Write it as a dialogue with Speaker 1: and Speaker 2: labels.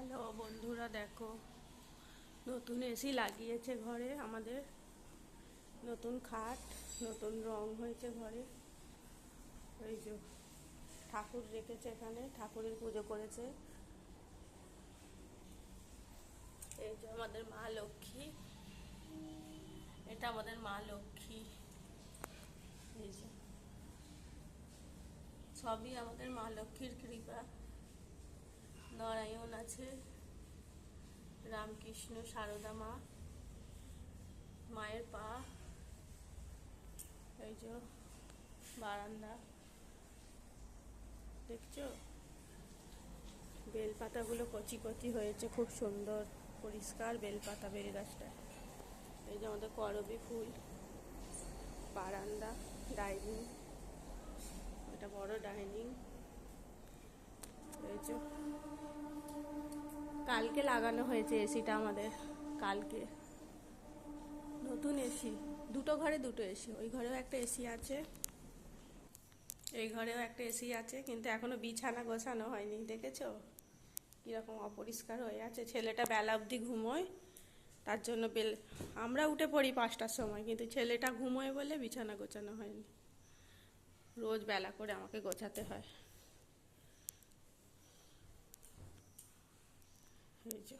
Speaker 1: Hello বন্ধুরা, দেখো, নতুন এসি লাগিয়েছে ঘরে আমাদের। নতুন খাট, নতুন রং হয়েছে ঘরে। এই যে, ঠাকুর রেখেছে এখানে, ঠাকুরের পুজো করেছে। এই যে আমাদের মা লক্ষ্মী। এটা আমাদের মা লক্ষ্মী। এই যে, সবই আমাদের মা লক্ষ্মীর কৃপা। নারায়ণ আছে, রামকৃষ্ণ, সারদা মা, মায়ের পা, এই যে বারান্দা। দেখছ? বেলপাতাগুলো কচি কচি হয়েছে, খুব সুন্দর, পরিষ্কার বেলপাতা বেলগাছটা। এই যে আমাদের করবি ফুল, বারান্দা, ডাইনিং, এটা বড় ডাইনিং এই যে কালকে লাগানো হয়েছে এসিটা আমাদের, কালকে। নতুন এসি, দুটো ঘরে দুটো এসি, ওই ঘরেও একটা এসি আছে, এই ঘরেও একটা এসি আছে, কিন্তু এখনও বিছানা গোছানো হয়নি, দেখেছ? কীরকম অপরিষ্কার হয়ে আছে, ছেলেটা বেলা অবধি ঘুমোয়, তার জন্য বেল, আমরা উঠে পড়ি পাঁচটার সময়, কিন্তু ছেলেটা ঘুমোয় বলে বিছানা গোছানো হয়নি। রোজ বেলা করে আমাকে গোছাতে হয়। 睡觉